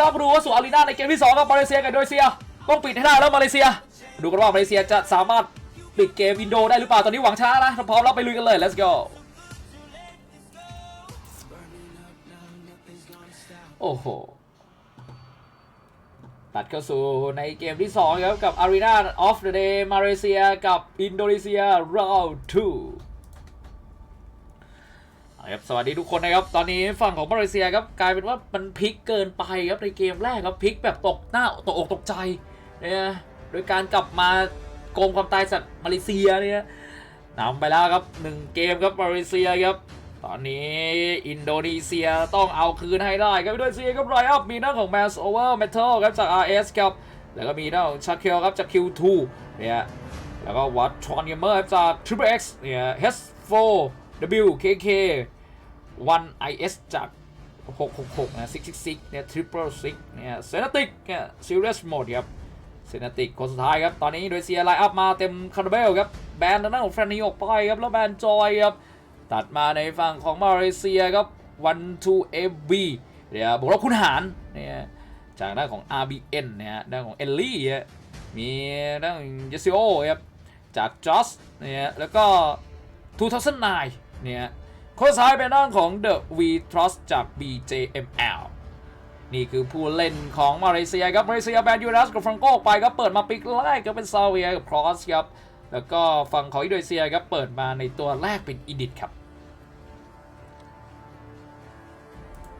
ต้องดูว่าสู่อารีนาในเกมที่2กับมาเลเซียกับอินโดนีเซียต้องปิดให้ได้แล้วมาเลเซีย ดูกันว่ามาเลเซียจะสามารถปิดเกมอินโดได้หรือเปล่าตอนนี้หวังชนะนะถ้าพร้อมแล้วไปลุยกันเลย let's go โอ้โหตัดเข้าสู่ในเกมที่ 2 ครับ กับ Arena of the Day มาเลเซียกับอินโดนีเซีย round 2 ครับสวัสดีทุกคนนะครับ ตอนนี้ฝั่งของมาเลเซียครับกลายเป็นว่ามันพลิกเกินไปครับในเกมแรกครับพลิกแบบตกหน้าตกอกตกใจเนี่ยโดยการกลับมาโกงความตายสัตว์มาเลเซียเนี่ยนำไปแล้วครับหนึ่งเกมครับมาเลเซียครับตอนนี้อินโดนีเซียต้องเอาคืนให้ได้ครับอินโดนีเซียครับไรอัพมีหน้าของ Mass Over Metal ครับจาก RS ครับแล้วก็มีหน้าของชาเคิลครับจาก Q2 เนี่ยแล้วก็วัตทรอนเกมเมอร์ครับจาก Triple X เนี่ย H4 W KK 1 IS จาก 666 นะ 666 เนี่ย Triple Six เนี่ยเซนติกเนี่ย Serious Mode ครับเซนติกคนสุดท้ายครับ ตอนนี้โดนีเซียไลน์อัพมาเต็มคาราเบลครับ แบนทางด้านของแฟรนีออกไปครับ แล้วแบนจอยครับ ตัดมาในฝั่งของมาเลเซียครับ one two FB เดี๋ยวบวกลบคุณหารเนี่ยจากด้านของ RBN เนี่ยด้านของเอลลี่มีด้านของเยซิโอครับจากจอสเนี่ยแล้วก็2009 เนี่ยคนซ้ายเป็นด้านของ The V Trust จาก BJML นี่คือผู้เล่นของมาเลเซียครับมาเลเซียแบนยูรัสกับฟรังโกไปครับเปิดมาปิกแรกก็เป็นซาเวียกับครอสครับแล้วก็ฝั่งของอินโดนีเซียครับเปิดมาในตัวแรกเป็นอีดิทครับ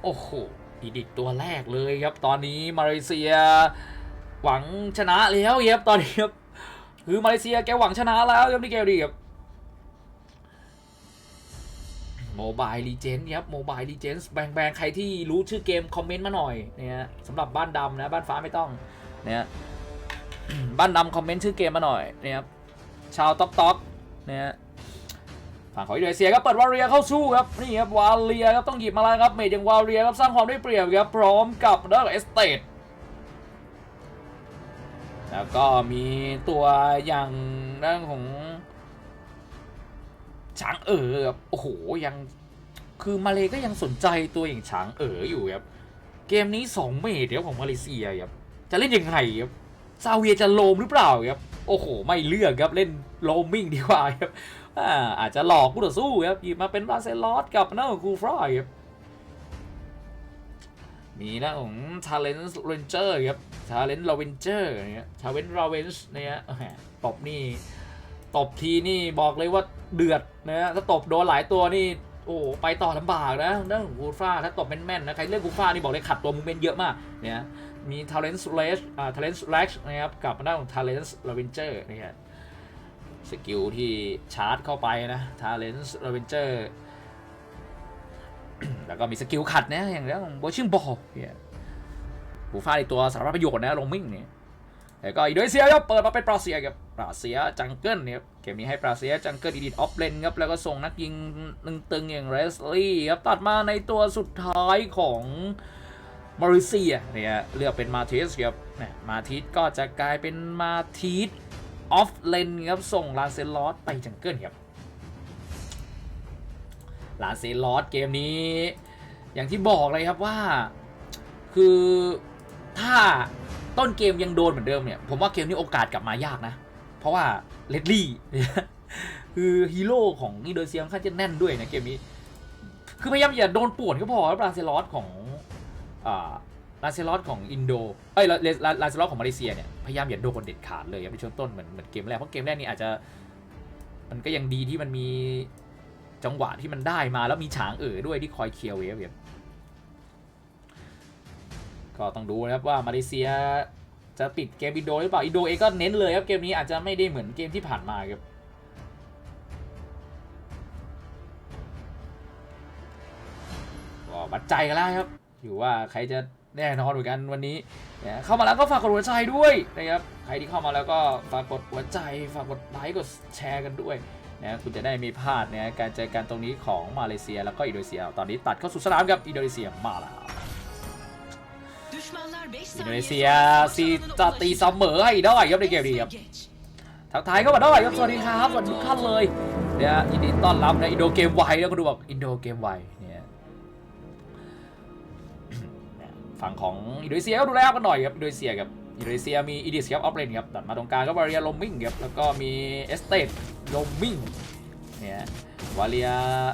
โอ้โหอีดิทตัวแรกเลยครับ ตอนนี้มาเลเซียหวังชนะแล้วครับตอนนี้ครับคือมาเลเซียแกหวังชนะแล้วครับนี่เกมดีครับ โมบายลีเจนครับโมบายลีเจนแบงแบงใครที่รู้ชื่อเกม คอมเมนต์มาหน่อยเนี่ยสำหรับบ้านดำนะ บ้านฟ้าไม่ต้องเนี่ยบ้านดำคอมเมนต์ชื่อเกมมาหน่อยเนี่ยครับชาวต๊อกต๊อกเนี่ยฝั่งของอินโดนีเซียก็เปิดวาเรียเข้าสู้ครับนี่ครับวาเรียครับต้องหยิบมาแล้วครับเมดย่างวาเรียครับสร้างความได้เปรียบครับพร้อมกับเดอร์เอสเตดแล้วก็มีตัวอย่างเรื่องของ ฉางเอ๋อครับโอ้โหยังคือมาเลก็ยังสนใจตัวอย่างฉางเอ๋ออยู่ครับเกมนี้ 2 เมตรเดียวของมาเลเซียครับจะเล่นยังไงครับซาเวียจะโลมหรือเปล่าครับโอ้โห ไม่เลือกครับเล่นโลมมิ่งดีกว่าครับอ่าอาจจะหลอกคู่ต่อสู้ครับหยิบมาเป็นลาเซลอสกับหน้าของคูฟรายครับมีน้าของ Talent Ranger ครับ Talent Ravenger เนี่ย Talent Ravenge เนี่ยตบนี่ ตบทีนี่บอกเลยว่าเดือดนะฮะถ้าตบโดนหลายตัวนี่โอ้ไปต่อลำบากนะเรื่องของกูฟ่าถ้าตบแม่นๆนะใครเล่นกูฟ่านี่บอกเลยขัดตัวมูเมนต์เยอะมากเนี่ยมี Talent Slash อ่า Talent Slash นะครับกับด้านของ Talent Ravenger นะฮะสกิลที่ชาร์จเข้าไปนะ Talent Ravenger แล้วก็มีสกิลขัดนะอย่างเรื่องของ Watching Ball เนี่ยกูฟ่าในตัวสารพัดประโยชน์นะลงมิ่งเนี่ย แล้วก็อินโดนีเซียครับเปิดมาเป็นปราเซียครับปราเซียจังเกิลเนี่ยเกมนี้ให้ปราเซียจังเกิลอีดิทออฟเลนครับแล้วก็ส่งนักยิงตึงๆอย่างเรสลี่ครับตัดมาในตัวสุดท้ายของมาเลเซียเนี่ยเลือกเป็นมาทิสครับเนี่ยมาทิสก็จะกลายเป็นมาทิสออฟเลนครับส่งลาเซลอสไปจังเกิลครับลาเซลอสเกมนี้ อย่างที่บอกเลยครับว่า คือถ้า ต้นเกมยังโดนเหมือนเดิมเนี่ย ผมว่าเกมนี้โอกาสกลับมายากนะ เพราะว่าเลดลี่คือฮีโร่ของอินโดนีเซียค่อนข้างจะแน่นด้วยนะเกมนี้ คือพยายามอย่าโดนป่วนก็พอแล้วลาเซลอสของอ่าลาเซลอสของอินโด เอ้ยลาลาเซลอสของมาเลเซียเนี่ย พยายามอย่าโดนเด็ดขาดเลยครับในช่วงต้นเหมือนเหมือนเกมแรก เพราะเกมแรกนี่อาจจะ มันก็ยังดีที่มันมีจังหวะที่มันได้มาแล้วมีฉางเอ๋อด้วยที่คอยเคลียร์เวฟ ก็ต้องดูนะครับว่ามาเลเซียจะปิดเกมอินโดหรือเปล่าอินโดเองก็เน้นเลยครับเกมนี้อาจจะไม่ได้เหมือนเกมที่ผ่านมาครับก็วัดใจกันแล้วครับ อยู่ว่าใครจะแน่นอนเหมือนกันวันนี้เนี่ยเข้ามาแล้วก็ฝากกดหัวใจด้วยนะครับใครที่เข้ามาแล้วก็ฝากกดหัวใจ ฝากกดไลค์กดแชร์กันด้วยนะคุณจะได้ไม่พลาดนะการเจอกันตรงนี้ของมาเลเซียแล้วก็อินโดนีเซีย ตอนนี้ตัดเข้าสู่สนามครับอินโดนีเซียมาแล้ว อินโดนีเซียซีจะตีเสมอให้ได้ครับในเกมนี้ครับทักทายเข้ามาได้ครับสวัสดีครับสวัสดีทุกท่านเลยเนี่ยยินดีต้อนรับนะอินโดเกมไวแล้วก็ดูบอกอินโดเกมไวเนี่ยฟฝั่งของอินโดนีเซียก็ดูแลกันหน่อยครับอินโดนีเซียครับอินโดนีเซียมีอีดิสครับออฟเลนครับตัดมาตรงกลางก็วาเรียลมมิงครับแล้วก็มีเอสเตดลมมิงเนี่ยวาเรีย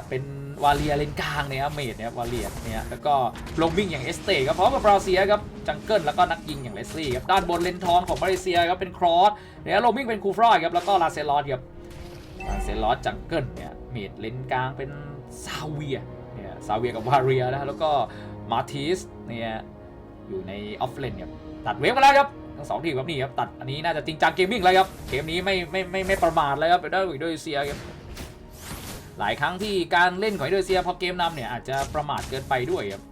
เป็น วาเรียเลนกลางเนี่ยครับเมดเนี่ยวาเรียเนี่ยแล้วก็ลมมิงอย่างเอสเตดครับพร้อมกับบราเซียครับจังเกิลแล้วก็นักยิงอย่างเลสลี่ครับด้านบนเลนทองของมาเลเซียครับเป็นครอสเนี่ยลมมิงเป็นคูฟรอยครับแล้วก็ลาเซลอสครับลาเซลอสจังเกิลเนี่ยเมดเลนกลางเป็นซาเวียเนี่ยซาเวียกับวาเรียนะแล้วก็มาทิสเนี่ยอยู่ในออฟเลนครับตัดเวฟมาแล้วครับทั้งสองทีมครับนี่ครับตัดอันนี้น่าจะจริงจังเกมมิ่งเลยครับเกมนี้ไม่ไม่ไม่ไม่ประมาทเลยครับไปได้อินโดนีเซียครับ หลายครั้งที่การเล่นของอินโดนีเซียพอเกมนำเนี่ยอาจจะประมาทเกินไปด้วยครับ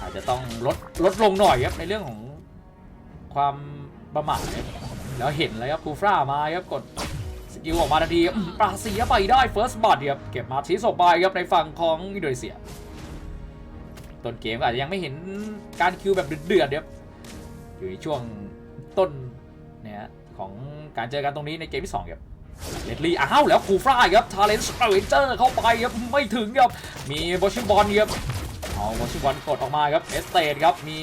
อาจจะต้องลดลดลงหน่อยครับในเรื่องของความประมาทแล้วเห็นเลยครับคูฟรามาครับกดสกิลออกมาทันทีปราเซียไปได้เฟิร์สบัตครับเก็บมาทีสออกไปครับในฝั่งของอินโดนีเซียต้นเกมอาจจะยังไม่เห็นการคิวแบบเดือดๆครับอยู่ในช่วงต้นเนี่ยของการเจอกันตรงนี้ในเกมที่2ครับ เลดลี่อ้าวแล้วคูฟรายครับทาเลนต์สเปเจอร์เข้าไปครับไม่ถึงครับมีบอชิบอลครับเอาบอชิบอลกดออกมาครับเอสเตดครับมี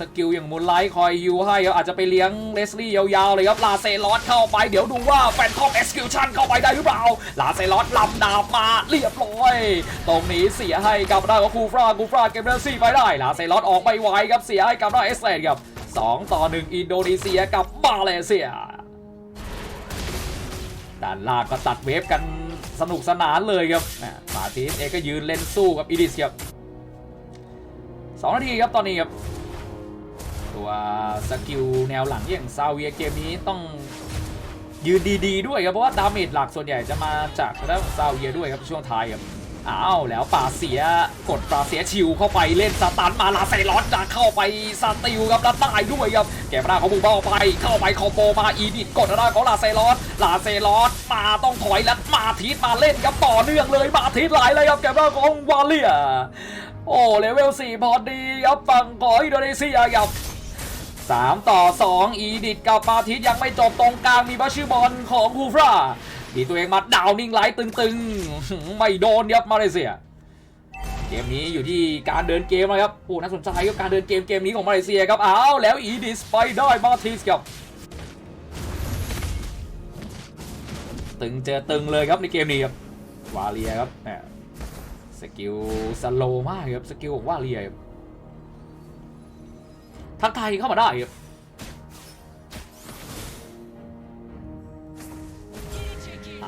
สกิลอย่างมูนไลท์คอยฮิวให้ครับอาจจะไปเลี้ยงเลสลี่ยาวๆเลยครับลาเซลอสเข้าไปเดี๋ยวดูว่าแฟนคอมเอ็กซ์คิวชันเข้าไปได้หรือเปล่าลาเซลอสลำดาบมาเรียบร้อย ตรงนี้เสียให้กับได้ของคูฟราคูฟราเก็บเรซี่ไปได้ลาเซลอสออกไปไวครับเสียให้กับได้เอสเลดครับ2ต่อ 1 อินโดนีเซียกับมาเลเซีย ด้านล่างก็ตัดเวฟกันสนุกสนานเลยครับแหม่าร์ติสเองก็ยืนเล่นสู้กับอีดิสครับสองนาทีครับตอนนี้ครับ ตัวสกิลแนวหลังอย่างซาเวียเกมนี้ต้องยืนดีๆด้วยครับเพราะว่าดาเมจหลักส่วนใหญ่จะมาจากทางด้านของซาเวียด้วยครับช่วงท้ายครับ อ้าวแล้วป่าเสียกดป่าเสียชิวเข้าไปเล่นสตันมาลาไซรอสจะเข้าไปสติลครับแล้วตายด้วยครับแกมหน้าของบูเบาไป เข้าไปคอมโบมาอีดิกดหน้าของลาไซรอสลาไซรอสมาต้องถอยแล้วมาทีสมาเล่นครับต่อเนื่องเลยมาทีสไหลเลยครับแกมหน้าของวาเลียโอ้เลเวล4พอดีครับฝั่งของอินโดนีเซียครับ3ต่อ2อีดิทกับปาทิตยังไม่จบตรงกลางมีบัชชิบอลของฮูฟรา ดีตัวเองมาดาวนิ่งไลท์ตึงๆ ไม่โดนครับมาเลเซีย เกมนี้อยู่ที่การเดินเกมนะครับโอ้น่าสนใจครับการเดินเกมเกมนี้ของมาเลเซียครับอ้าวแล้วอีดิสไปได้มาทิสครับตึงเจอตึงเลยครับในเกมนี้ครับวาเลียครับแหมสกิลสโลมากครับสกิลของวาเลียครับทักทายเข้ามาได้ครับ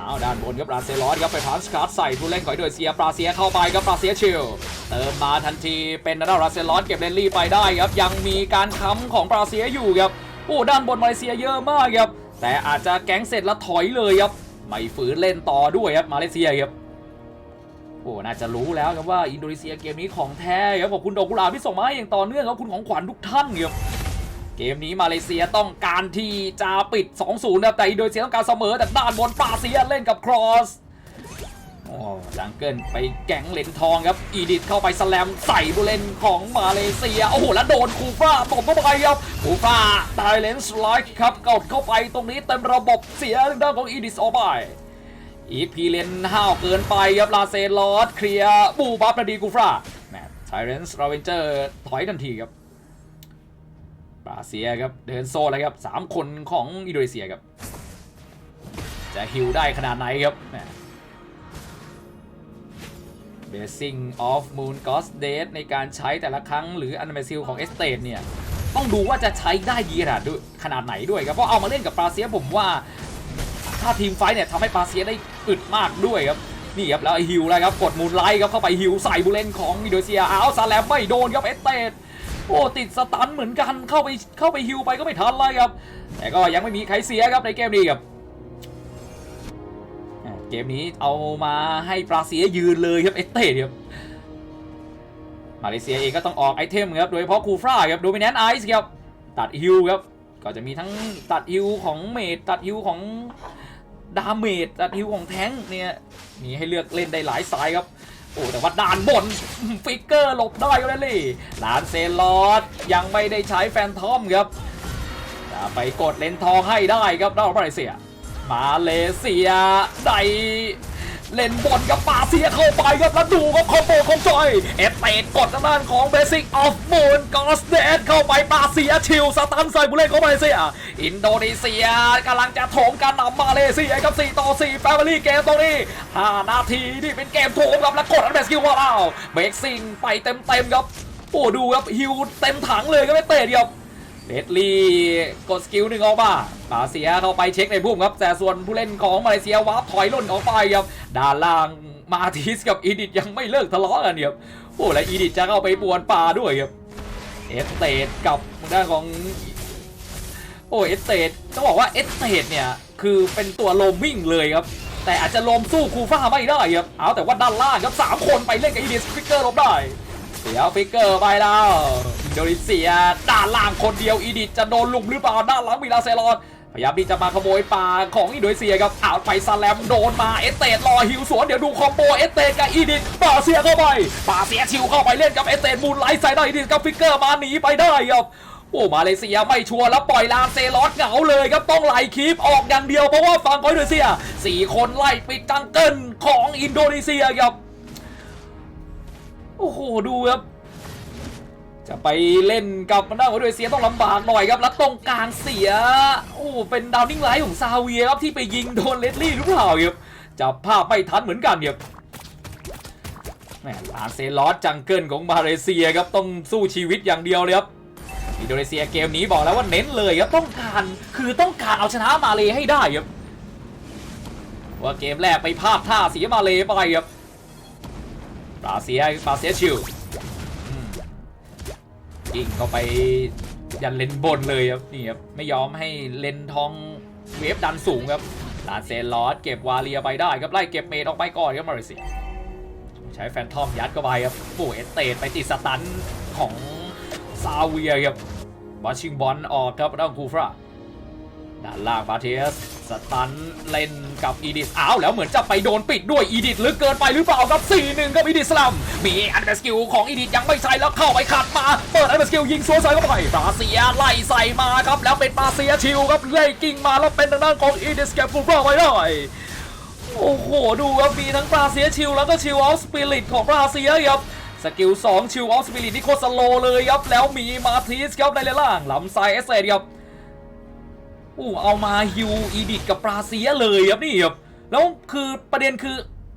อ้าวด้านบนครับราเซลอสครับไปพานสการ์ดใส่ผู้เล่นของอินโดนีเซียปราเซียเข้าไปครับปราเซียชิลเติมมาทันทีเป็นด้านราเซลอสเก็บเลนลี่ไปได้ครับยังมีการค้ำของปราเซียอยู่ครับโอ้ด้านบนมาเลเซียเยอะมากครับแต่อาจจะแก๊งเสร็จแล้วถอยเลยครับไม่ฝืนเล่นต่อด้วยครับมาเลเซียครับโอ้ น่าจะรู้แล้วครับว่าอินโดนีเซียเกมนี้ของแท้ครับขอบคุณดอกกุหลาบที่ส่งมาให้อย่างต่อเนื่องครับคุณของขวัญทุกท่านครับ เกมนี้มาเลเซียต้องการที่จะปิด 2-0ครับแต่อินโดนีเซียต้องการเสมอแต่ด้านบนปาเซียเล่นกับครอสโอ้จังเกิลไปแก๊งเหรียญทองครับอีดิทเข้าไปสแลมใส่บุเล่นของมาเลเซีย โอ้โห แล้วโดนคูฟ้าตบเข้าไปครับคูฟ้าไดเลนส์ไลค์ครับกดเข้าไปตรงนี้เต็มระบบเสียทางด้านของอีดิทออกไปอีพีเลนห้าวเกินไปครับลาเซลอสเคลียร์บูบัฟนาดีกูฟราแมทไทเรนส์ราเวนเจอร์ถอยทันทีครับ บาเซียครับเดินโซ่เลยครับสามคนของอินโดนีเซียครับ จะฮิวได้ขนาดไหนครับเบสซิ่งออฟมูนกอสเดทในการใช้แต่ละครั้งหรืออันเมซิลของเอสเตดเนี่ย ต้องดูว่าจะใช้ได้ดีขนาดด้วยขนาดไหนด้วยครับ เพราะเอามาเล่นกับปาเซียผมว่าถ้าทีมไฟเนี่ยทำให้ปาเซียได้อึดมากด้วยครับนี่ครับแล้วฮิวแล้วครับกดมูลไลท์ครับเข้าไปฮิวใส่บุเลนของอินโดนีเซียอ้าวซาแลมไม่โดนครับเอสเตด โอ้ติดสตันเหมือนกันเข้าไปเข้าไปฮิวไปก็ไม่ทันเลยครับ แต่ก็ยังไม่มีใครเสียครับในเกมนี้ครับเกมนี้เอามาให้ปราเซียยืนเลยครับเอสเตดครับมาเลเซียเองก็ต้องออกไอเทมครับโดยเฉพาะคูฟราครับโดมิแนนไอซ์ครับตัดฮิวครับก็จะมีทั้งตัดฮิวของเมดตัดฮิวของดาเมจตัดฮิวของแท้งเนี่ยมีให้เลือกเล่นได้หลายสายครับ โอ้แต่ว่าด้านบนฟิกเกอร์หลบได้ก็ได้เลยลานเซลอดยังไม่ได้ใช้แฟนทอมครับจะไปกดเลนทองให้ได้ครับด้านมาเลเซีย มาเลเซียได้ เล่นบอลกับปาเซียเข้าไปครับแล้วดูครับคอมโบของจอย เอฟเตกดทางด้านของเบสิกออฟมูนกอสเดนเข้าไปปาเซียชิลสตันใส่บุเล่นของมาเลเซีย อินโดนีเซียกำลังจะโถมกันนำมาเลเซียครับ 4 ต่อ 4 แฟมิลี่เกมตรงนี้ 5 นาทีนี่เป็นเกมโถมครับแล้วกดอันเบสกิลของเราเบรกซิงไปเต็มๆครับโอ้ดูครับฮิวเต็มถังเลยก็ไม่เตะเดียว เบดลีกดสกิลหนึ่งออกมามาเซียเข้าไปเช็คในพุ่มครับ แต่ส่วนผู้เล่นของมาเลเซียวาร์ปถอยล่นออกไปครับด้านล่างมาทิสกับอีดิทยังไม่เลิกทะเลาะกันครับโอ้และอีดิทจะเข้าไปปวนป่าด้วยครับเอสเตดกับทางด้านของโอ้เอสเตดต้องบอกว่าเอสเตดเนี่ยคือเป็นตัวโลมวิ่งเลยครับแต่อาจจะโลมสู้คูฟ้าไม่ได้ครับเอาแต่ว่าด้านล่างครับสามคนไปเล่นกับอีดิสฟิกเกอร์ลบได้เสียฟิกเกอร์ไปแล้ว อินโดนีเซียด้านล่างคนเดียวอีดิจะโดนลุมหรือเปล่าด้านหลังมีลาเซรอนพยายามที่จะมาขโมยปลาของอินโดนีเซียครับเอาไปซาแลมโดนมาเอสเตดรอฮิวสวนเดี๋ยวดูคอมโบเอสเตดกับอีดิทปาเซียเข้าไปปาเซียชิวเข้าไปเล่นกับเอสเตดมูนไลท์ใส่ได้อีดิทกับฟิกเกอร์มาหนีไปได้ครับโอ้มาเลเซียไม่ชัวร์แล้วปล่อยลาเซลอสเหงาเลยครับต้องไล่คีปออกอย่างเดียวเพราะว่าฝั่งของอินโดนีเซียสี่คนไล่ปิดจังเกิลของอินโดนีเซียครับโอ้โหดูครับ จะไปเล่นกับทาด้านของอินโดเซียต้องลำบากหน่อยครับ แล้วตรงกลางเสีย โอ้เป็นดาวนิ่งไลท์ของซาเวียครับที่ไปยิงโดนเลดลี่หรือเปล่าครับจับภาพไม่ทันเหมือนกันครับแหมลาเซลอสจังเกิลของมาเลเซียครับต้องสู้ชีวิตอย่างเดียวเลยครับอินโดนีเซียเกมนี้บอกแล้วว่าเน้นเลยครับต้องการคือต้องการเอาชนะมาเลให้ได้ครับว่าเกมแรกไปพลาดท่าเสียมาเลไปครับปาเซียปาเซียชิวิงเข้าไปยันเลนบนเลยครับนี่ครับไม่ยอมให้เลนทองเวฟดันสูงครับลานเซนลอสเก็บวาเลียไปได้ครับไล่เก็บเมดออกไปก่อนครับมาเลเซียใช้แฟนทอมยัดเข้าไปครับโอ้เอสเตดไปติดสตันของซาเวียครับวอชิงบอลออกครับด้านคูฟราด้านล่างบาเทส สตันเล่นกับอีดิสอ้าวแล้วเหมือนจะไปโดนปิดด้วยอีดิสหรือเกินไปหรือเปล่าครับ 4-1 กับอีดิสลัม มีอันเดอร์สกิลของอีดิสยังไม่ใช่แล้วเข้าไปขัดมา เปิดอันเดอร์สกิลยิงสวนใส่เข้าไปบราเซียไล่ใส่มาครับ แล้วเป็นบราเซียชิลครับไล่กิ่งมาแล้วเป็นทางด้านของอีดิสแกปฟูฟราไว้ได้โอ้โหดูครับมีทั้งบราเซียชิลแล้วก็ชิลออฟสปิริตของบราเซียครับสกิล2ชิลออฟสปิริตนี่โคตรสโลเลยครับแล้วมีมาทีสครับในเลนล่างลำไซเอสเซครับ อู้เอามาฮิวอีดิทกับบราเซียเลยครับนี่ครับแล้วคือประเด็นคือ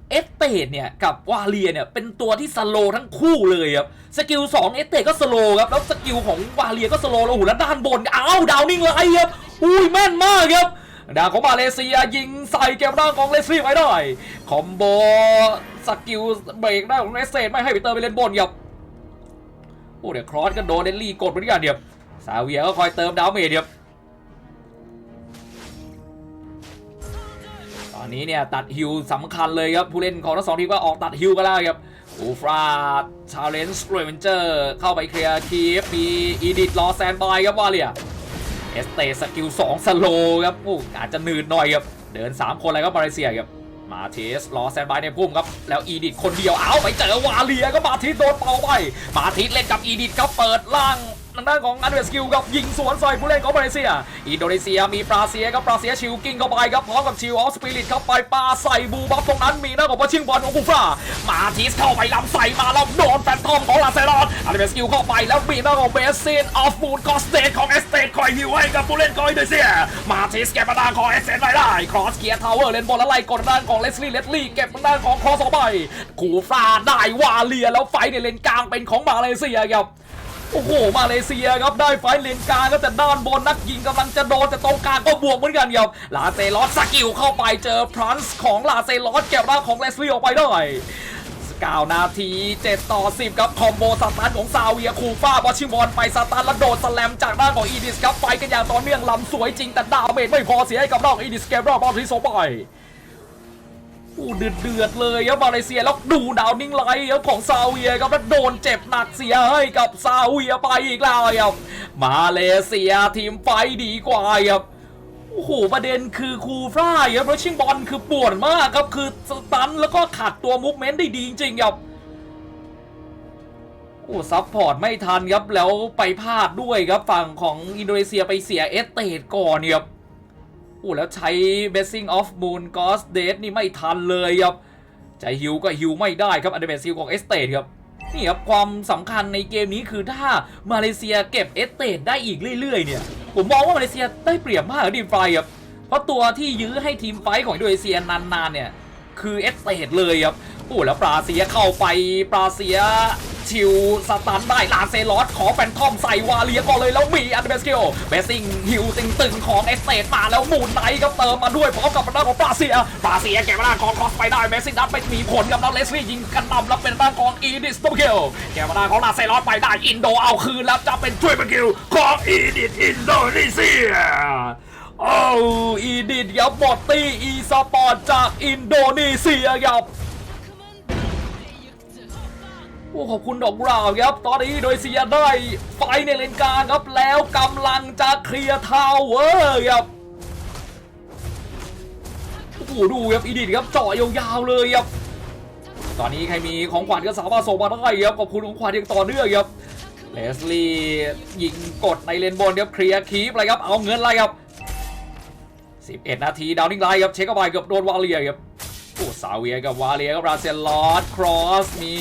เอสเตดเนี่ยกับวาเลียเนี่ยเป็นตัวที่สโลทั้งคู่เลยครับสกิล2เอสเตดก็สโลครับแล้วสกิลของวาเลียก็สโลแล้วโอ้โหแล้วด้านบนอ้าวดาวนิ่งไลท์ครับอุ้ยแม่นมากครับดาวของมาเลเซียยิงใส่เกมร่างของเลสลี่ไว้ได้คอมโบสกิลเบรกได้ของเรสเซนไม่ให้ไปเติมไปเล่นบนครับโอ้เดี๋ยวครอสก็โดนเดนลี่กดเหมือนกันเดียบซาเวียก็คอยเติมดาวเมจเดียบ นี้เนี่ยตัดฮิวสำคัญเลยครับผู้เล่นของทั้งสองทีมก็ออกตัดฮิวกันแล้วครับอูฟราชาเลนจ์เรเวนเจอร์เข้าไปเคลียร์คีฟมีอีดิทรอแซนบายครับว่าเลียเอสเตสกิล2สโลครับโอ้อาจจะหนืดหน่อยครับเดิน 3 คนเลยครับมาเลเซียครับมาเทสรอแซนบายในพุ่มครับ แล้วอีดิทคนเดียวเอาไปเจอวาเลียก็มาทิสโดนเป่าไปมาทิสเล่นกับอีดิทครับเปิดล่างางด้านของอันเดอร์สกิลครับยิงสวนใส่ผู้เล่นของมาเลเซีย อินโดนีเซียมีปราเซียครับปราเซียชิวกิ้งเข้าไปครับพร้อมกับชิวออฟสปิริตเข้าไปปาใส่บูบัฟตรงนั้นมีหน้าของพชิงบอลของกูฟ่ามาทิสเข้าไปล้ำใส่มาแล้วโดนแฟนทอมของลาเซรอนอันเดอร์สกิลเข้าไปแล้วมีหน้าของเบสซินออฟมูนกอสเตทของเอสเตทคอยฮิวให้กับผู้เล่นของอินโดนีเซีย มาทิสเก็บมาดานของเอสเตทไม่ได้ครอสเกียร์ทาวเวอร์เล่นบอลแล้วไล่กดด้านของเลสลี่เลสลี่เก็บทางด้านของครอสออกไปกูฟ่าได้วาเลียแล้วไฟในเลนกลางเป็นของมาเลเซียครับ โอ้โหมาเลเซียครับได้ไฟเลนกลางก็แต่ด้านบนนักยิงกำลังจะโดนแต่ตรงกลางก็บวกเหมือนกันครับลาเซลอสสกิลเข้าไปเจอพรันส์ของลาเซลอสเก็บร่างของเลสลี่ออกไปได้9นาที 7 ต่อ 10 ครับคอมโบสตันของซาเวียคูฟ้าบอชิมอนไปสตันแล้วโดดสแลมจากด้านของอีดิสครับไปกันอย่างต่อเนื่องลำสวยจริงแต่ดาวเมจไม่พอเสียให้กับน้องอีดิสเกมรอบบอลที่โซไป อู้เดือดเดือดเลยครับมาเลเซียแล้วดูดาวนิ่งไลท์ครับของซาเวียครับแล้วโดนเจ็บหนักเสียให้กับซาเวียไปอีกแล้วครับมาเลเซียทีมไฟดีกว่าครับโอ้โหประเด็นคือคูฟ้าครับรชิงบอลคือปวดมากครับคือสตันแล้วก็ขัดตัวมูฟเมนต์ได้ดีจริงๆครับโอ้ซับพอร์ตไม่ทันครับแล้วไปพลาดด้วยครับฝั่งของอินโดนีเซียไปเสียเอสเตดก่อนครับ อู้แล้วใช้ Blessing of Moon Ghost Death นี่ไม่ทันเลยครับจะฮิวก็ฮิวไม่ได้ครับอันเดอร์เบซิลของเอสเตดครับนี่ครับความสำคัญในเกมนี้คือถ้ามาเลเซียเก็บเอสเตดได้อีกเรื่อยๆเนี่ยผมมองว่ามาเลเซียได้เปรียบมากดีไฟครับเพราะตัวที่ยื้อให้ทีมไฟของอินโดนีเซียนานๆเนี่ยคือเอสเตดเลยครับโอ้แล้วปราเซียเข้าไปปราเซีย ชิวสตันได้ลาเซลอสขอแฟนทอมใส่วาเลียก่อนเลยแล้วมีอันเดอร์เบสกิลเบสซิงฮิวตึงตึงๆของเอสเตดมาแล้วมูนไนท์ครับเติมมาด้วยพร้อมกับด้านของปาเซียปาเซียเก็บด้านของคอสไปได้เบสซิงดันไปมีผลกับแล้วเลสลี่ยิงกันนำแล้วเป็นด้านของอีดิสโตเกลเก็บด้านของลาเซลอสไปได้อินโดเอาคืนแล้วจะเป็นช่วยเบกิลของอีดิสอินโดนีเซียโอ้อีดิทครับบอตตี้อีสปอร์ตจากอินโดนีเซียครับ โอ้ขอบคุณดอกกุหลาบครับ ตอนนี้โดนีเซียได้ไฟในเลนกลางครับแล้วกำลังจะเคลียร์ทาวเวอร์ครับโอ้โหดูครับอีดิทครับเจาะยาวๆเลยครับตอนนี้ใครมีของขวัญก็สามารถส่งมาได้ครับขอบคุณของขวัญอย่างต่อเนื่องครับเลสลี่ยิงกดในเลนบนครับเคลียร์คีปเลยครับเอาเงินอะไรครับ11 นาทีดาวนิ่งไลน์ครับเช็คเข้าไปเกือบโดนวาเลียครับโอ้ซาวเวียกับวาเลียครับราเซลลอสครอสมี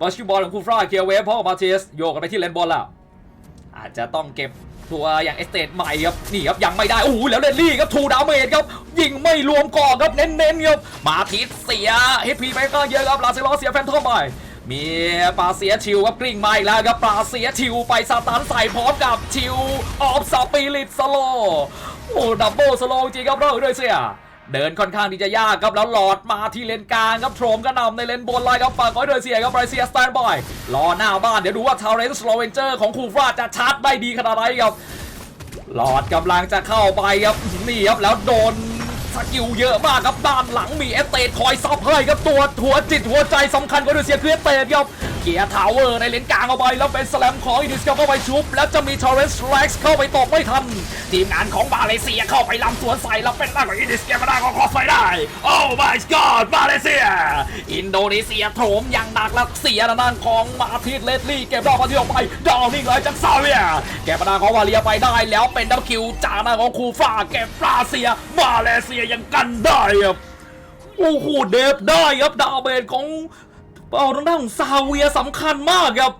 บอชคิวบอลของคูฟราเคียเวฟพ่อมาเทสโยกกันไปที่เลนบอลแล้วอาจจะต้องเก็บตัวอย่างเอสเตทใหม่ครับนี่ครับยังไม่ได้โอ้โหแล้วเดนลี่ครับทูดาวเมจครับยิงไม่รวมก่อนครับเน้นๆครับมาทิสเสียเฮพีไปก็เยอะครับลาเซลอเสียแฟนทอมไปมีปลาเสียชิวครับกริ่งมาอีกแล้วครับปลาเสียชิวไปสตันใส่พร้อมกับชิวออฟสปิริตสโลโอ้ดับเบิลสโลจริงครับเราด้วยเสีย เดินค่อนข้างที่จะยากครับแล้วหลอดมาที่เลนกลางครับโทรมก็นำในเลนบนไลน์ครับฝั่งของอินโดนีเซียครับไรเซียสแตนบอยรอหน้าบ้านเดี๋ยวดูว่าทาเรนสโลเวนเจอร์ของคูฟราจะชาร์จได้ดีขนาดไหนครับหลอดกำลังจะเข้าไปครับนี่ครับแล้วโดน สกิลเยอะมากครับด้านหลังมีเอสเตทคอยซับให้ครับตัวหัวจิตหัวใจสำคัญของอินโดนีเซียคือเอสเตทครับเกียร์ทาวเวอร์ในเลนกลางเอาไปแล้วเป็นสแลมของอินดนีเซียเข้าไปชุบ แล้วจะมีทอร์เรสแล็กซ์เข้าไปตบไม่ทัน ทีมงานของมาเลเซียเข้าไปลำสวนใส่แล้วเป็นด้าของอินดนีเซียมาได้ก็คอสไปได้ โอ้ my god มาเลเซีย อินโดนีเซียโถมอย่างหนักแล้วเสียด้านของมาทิตเลสลี่เก็บดอกมาที่ออกไปดาวนิ่งเลยจากซาเวียเก็บมาได้ของวาเลียไปได้แล้วเป็นดับคิวจากหน้าของคูฟ้าเก็บปราเซียมาเลเซียยังกันได้ครับโอ้โหเดฟได้ครับดาวเบนของเอาทางด้านของซาเวียสำคัญมากครับ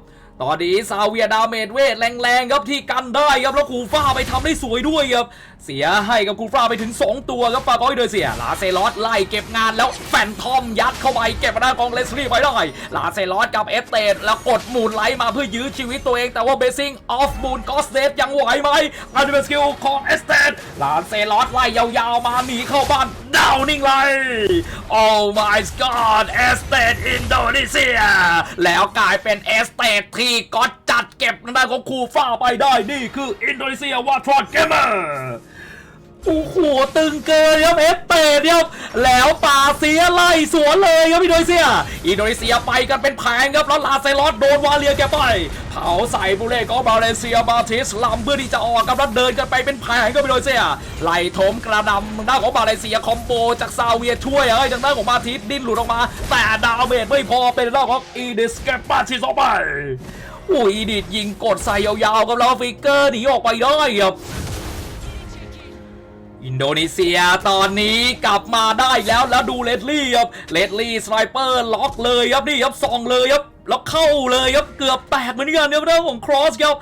ตอนนี้ซาเวียดาเมจเวทแรงๆครับที่กันได้ครับแล้วคูฟ้าไปทำได้สวยด้วยครับ เสียให้กับคูฟ้าไปถึง 2 ตัวครับปากอยเดอเสียลาเซลอสไล่เก็บงานแล้วแฟนทอมยัดเข้าไปเก็บมาได้ของเลสลี่ไปได้ลาเซลอสกับเอสเตดแล้วกดหมูนไลท์มาเพื่อยื้อชีวิตตัวเอง แต่ว่าเบซิงออฟมูนกอสเดฟยังไหวไหมอันเดอร์สกิลของเอสเตดลาเซลอสไล่ยาวๆมาหนีเข้าบ้านดาวนิ่งเลย Oh my god เอสเตดอินโดนีเซียแล้วกลายเป็นเอสเตดที่ก็จัดเก็บทางด้าของคูฟ้าไปได้นี่คืออินโดนีเซียวาทรอนเกมเมอร์ โอ้โหตึงเกินครับเอฟเตดครับแล้วป่าเสียไล่สวนเลยครับอินโดนีเซีย อินโดนีเซียไปกันเป็นแผงครับแล้วลาเซลอสโดนวาเลียแกไปเผาใส่บุเล่ก็มาเลเซียมาทิสลำเพื่อที่จะออกครับแล้วเดินกันไปเป็นแผงครับอินโดนีเซียไล่ถมกระดำทางด้านของมาเลเซียคอมโบจากซาเวียช่วยให้ทางด้านของมาทิสดิ้นหลุดออกมา แต่ดาวเมจไม่พอเป็นด้านของอีดิสเกปปาชิสออกไปโอ้ยอีดิดยิงกดใส่ยาวๆครับแล้วฟิกเกอร์หนีออกไปได้ครับ อินโดนีเซียตอนนี้กลับมาได้แล้วแล้วดูเลดลี่ครับเลดลี่สไนเปอร์ล็อกเลยครับนี่ครับส่องเลยครับแล้วเข้าเลยครับเกือบแตกเหมือนกันครับเรื่องของครอสครับ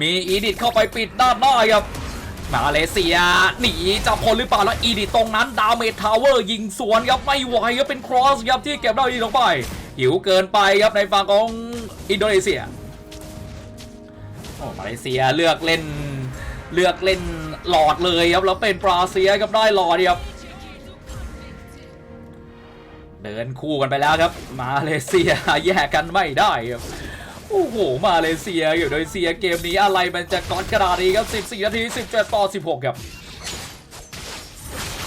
มีอีดิทเข้าไปปิดด้านหน้าครับมาเลเซียหนีจะพ้นหรือเปล่าแล้วอีดิทตรงนั้นดาวเมททาวเวอร์ยิงสวนครับไม่ไหวครับเป็นครอสครับที่เก็บได้ดีลงไป หิวเกินไปครับในฝั่งของอินโดนีเซียโอ้มาเลเซียเลือกเล่นเลือกเล่น หลอดเลยครับแล้วเป็นปราเซียกับได้หลอดครับเดินคู่กันไปแล้วครับ มาเลเซียแยกกันไม่ได้ครับโอ้โหมาเลเซียอยู่โดยเซียเกมนี้อะไรมันจะก้อนกระดาษนี้ครับ 14 นาที 17 ต่อ 16 ครับ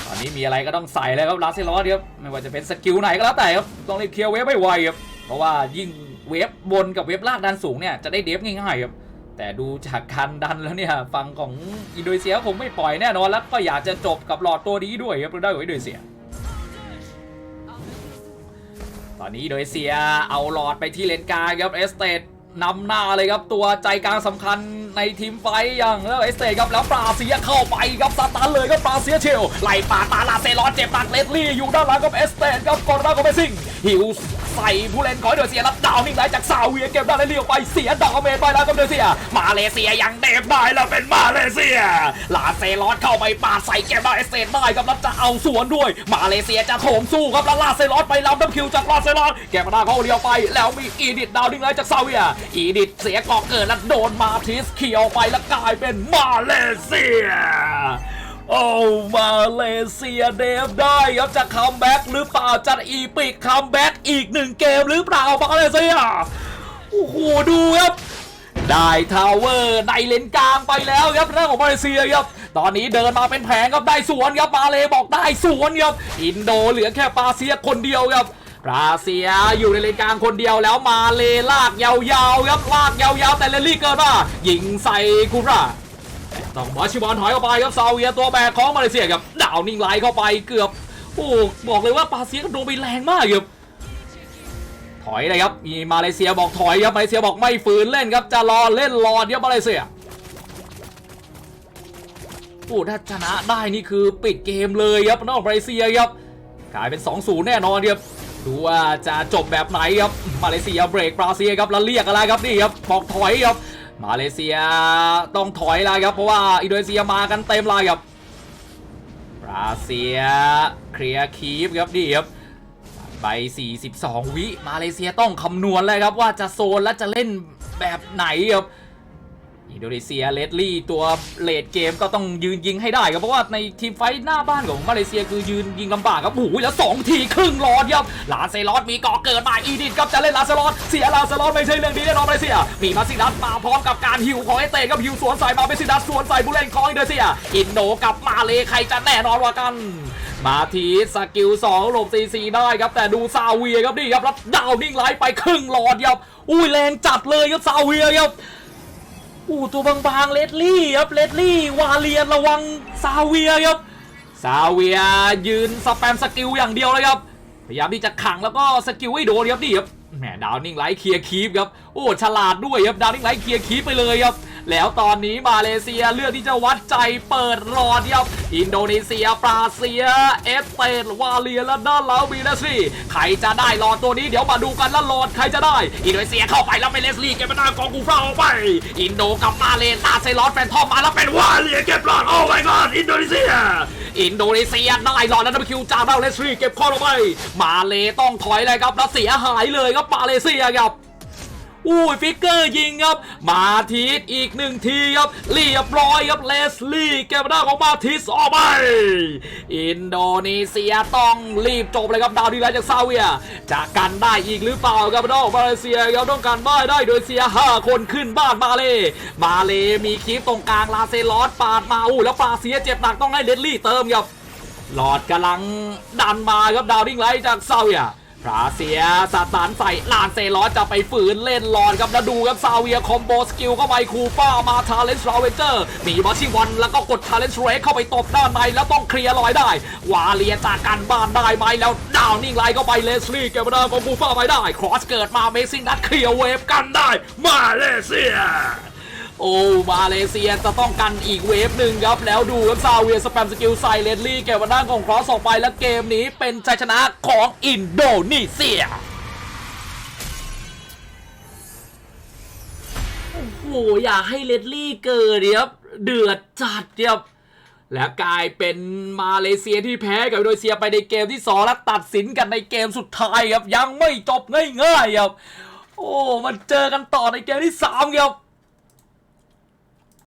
ตอนนี้มีอะไรก็ต้องใส่แล้วครับลาเซลอสครับไม่ว่าจะเป็นสกิลไหนก็แล้วแต่ครับต้องรีบเคลียร์เวฟไม่ไวครับเพราะว่ายิ่งเวฟบนกับเวฟลางดันสูงเนี่ยจะได้เดฟง่ายๆครับ แต่ดูจากคันดันแล้วเนี่ยฝั่งของอินโดนีเซียคงไม่ปล่อยแน่นอนแล้วก็อยากจะจบกับหลอดตัวนี้ด้วยครับได้ของอินโดนีเซีย ตอนนี้อินโดนีเซียเอาหลอดไปที่เลนกลางครับเอสเตดนำหน้าเลยครับตัวใจกลางสำคัญในทีมไฟอย่างแล้วเอสเตทครับแล้วปราเซียเข้าไปครับสตาร์เลยครับปราเซียเชลไหล่าตาลาเซรอนเจ็บหนักเลสลี่อยู่ด้านหลังกับเอสเตทครับกอนราโกเบซิงฮิว ใส่ผู้เล่นของอินโดนีเซียแล้วดาวนิ่งไหลจากซาเวียเก็บได้แล้วเลี้ยวไปเสียดาวเมนไปแล้วกับอินโดนีเซีย มาเลเซียยังเดฟได้แล้วเป็นมาเลเซีย ลาเซรอนเข้าไปปาดใส่เก็บได้เอสเตทได้ครับแล้วจะเอาสวนด้วย มาเลเซียจะโถมสู้ครับแล้วลาเซรอนไปรับดับคิวจากลาเซรอนเก็บมาได้เขาเดียวไป แล้วมีอีดิทดาวนิ่งไหลจากซาเวีย อีดิทเสียกาะเกิดแล้วโดนมาทิสเขียวไปแล้วกลายเป็นมาเลเซีย โอ้มาเลเซียเดฟได้ครับจะคัมแบ็กหรือเปล่าจะอีปิกคัมแบ็กอีกหนึ่งเกมหรือเปล่ามาเลเซียโอ้โหดูครับได้ทาวเวอร์ในเลนกลางไปแล้วครับเรื่องของมาเลเซียครับตอนนี้เดินมาเป็นแผงครับได้สวนครับมาเลบอกได้สวนครับอินโดเหลือแค่ปาเซียคนเดียวครับปาเซียอยู่ในเลนกลางคนเดียวแล้วมาเลลากยาวๆครับลากยาวๆแต่เลลี่เกิดมายิงใส่คูรา ต้องบอชิบอลถอยออกไปครับซาเวียตัวแบกของมาเลเซียครับดาวนิ่งไหลเข้าไปเกือบโอ้บอกเลยว่าปาเซียก็โดนไปแรงมากครับถอยเลยครับมีมาเลเซียบอกถอยครับมาเลเซียบอกไม่ฝืนเล่นครับจะรอเล่นรอเดี๋ยวมาเลเซียโอ้ถ้าชนะได้นี่คือปิดเกมเลยครับนอกมาเลเซียครับกลายเป็น 2-0 แน่นอนครับดูว่าจะจบแบบไหนครับมาเลเซียเบรกบราซิลครับแล้วเรียกอะไรครับนี่ครับบอกถอยครับ มาเลเซียต้องถอยแล้วครับเพราะว่าอินโดนีเซียมากันเต็มเลยครับบราซิลเคลียร์คีฟครับนี่ครับไป 42 วิ มาเลเซียต้องคำนวณเลยครับว่าจะโซนและจะเล่นแบบไหนครับ อินโดนีเซียเลดลี่ตัวเลดเกมก็ต้องยืนยิงให้ได้ครับเพราะว่าในทีมไฟท์หน้าบ้านของมาเลเซียคือยืนยิงลำบากครับโอ้โหแล้วสองทีครึ่งหลอดครับลาเซลอสมีก่อเกิดมาอีดิทครับจะเล่นลาเซลอสเสียลาเซลอสไม่ใช่เรื่องดีแน่นอนมาเลเซีย มีมาซิดัสมาพร้อมกับการฮิวของไอเตะกับฮิวสวนใส่มาเมซิดัสสวนใส่ผู้เล่นของอินโดนีเซีย อินโดกับมาเลใครจะแน่นอนว่ากัน มาทีสกิล2หลบซีซีได้ครับแต่ดูซาเวียครับนี่ครับแล้วดาวนิ่งไหลไปครึ่งหลอดครับอุ้ยแรงจัดเลยครับซาเวียครับ อู้ตัวบางๆเลดลี่ครับเลดลี่วาเลียนระวังซาเวียครับซาเวียยืนสแปมสกิลอย่างเดียวเลยครับพยายามที่จะขังแล้วก็สกิลให้โดนครับนี่ครับแหมดาวนิ่งไลท์เคลียร์คีฟครับโอ้ฉลาดด้วยครับดาวนิ่งไลท์เคลียร์คีฟไปเลยครับ แล้วตอนนี้มาเลเซียเลือกที่จะวัดใจเปิดรอดครับอินโดนีเซียปราเซียเอสเตนวาเลียและด้านลังมีเลสลี่ใครจะได้รอดตัวนี้เดี๋ยวมาดูกันแล้วรอดใครจะได้ อินโดนีเซียเข้าไปแล้วเป็นเลสลี่เก็บมาได้กองกูเฝ้าออกไป อินโดกับมาเลตาเซลอสแฟนทอมมาแล้วเป็นวาเลียเก็บรอดโอ้ my god อินโดนีเซียอินโดนีเซียได้รอดแล้วดับคิวจากดาเลสลี่เก็บข้อลงไป มาเลต้องถอยเลยครับแล้วเสียหายเลยครับมาเลเซียครับ อุ้ยฟิกเกอร์ยิงครับ มาทีสอีกหนึ่งทีครับเรียบร้อยครับเลสลี่เก็บได้ของมาทีสออกไปอินโดนีเซียต้องรีบจบเลยครับดาวดีไลท์จากซาเวียจะกันได้อีกหรือเปล่าครับน้องมาเลเซียครับต้องการบ้านได้โดยเซีย5คนขึ้นบ้านมาเลมาเลมีคลิปตรงกลางลาเซลอสปาดมาอู้แล้วปาเซียเจ็บหนักต้องให้เลสลี่เติมครับหลอดกำลังดันมาครับดาวดิ้งไลท์จากซาเวีย พราเซียสตานใส่ลานเซลอสจะไปฝืนเล่นหลอดครับแล้วดูครับซาเวียคอมโบสกิลเข้าไปคูป้ามาทาเลนส์ราเวนเจอร์มีบอชิวันแล้วก็กดทาเลนส์เรกเข้าไปตบด้านในแล้วต้องเคลียร์ลอยได้ วาเลียจากการบ้านได้ไหมแล้วดาวนิ่งไลท์เข้าไปเลสลี่เก็บมาได้ของคูป้าไปได้ ครอสเกิดมาเมซิ่งนัดเคลียร์เวฟกันได้ มาเลเซีย โอ้มาเลเซียจะต้องกันอีกเวฟหนึ่งครับ แล้วดูครับซาเวียสแปมสกิลใส่เลดลี่เก็บมาด้านของครอสออกไปแล้วเกมนี้เป็นชัยชนะของอินโดนีเซียโอ้โหอยากให้เลดลี่เกิดครับเดือดจัดครับและกลายเป็นมาเลเซียที่แพ้กับอินโดนีเซียไปในเกมที่ 2 และตัดสินกันในเกมสุดท้ายครับยังไม่จบง่ายๆครับโอ้มันเจอกันต่อในเกมที่3ครับ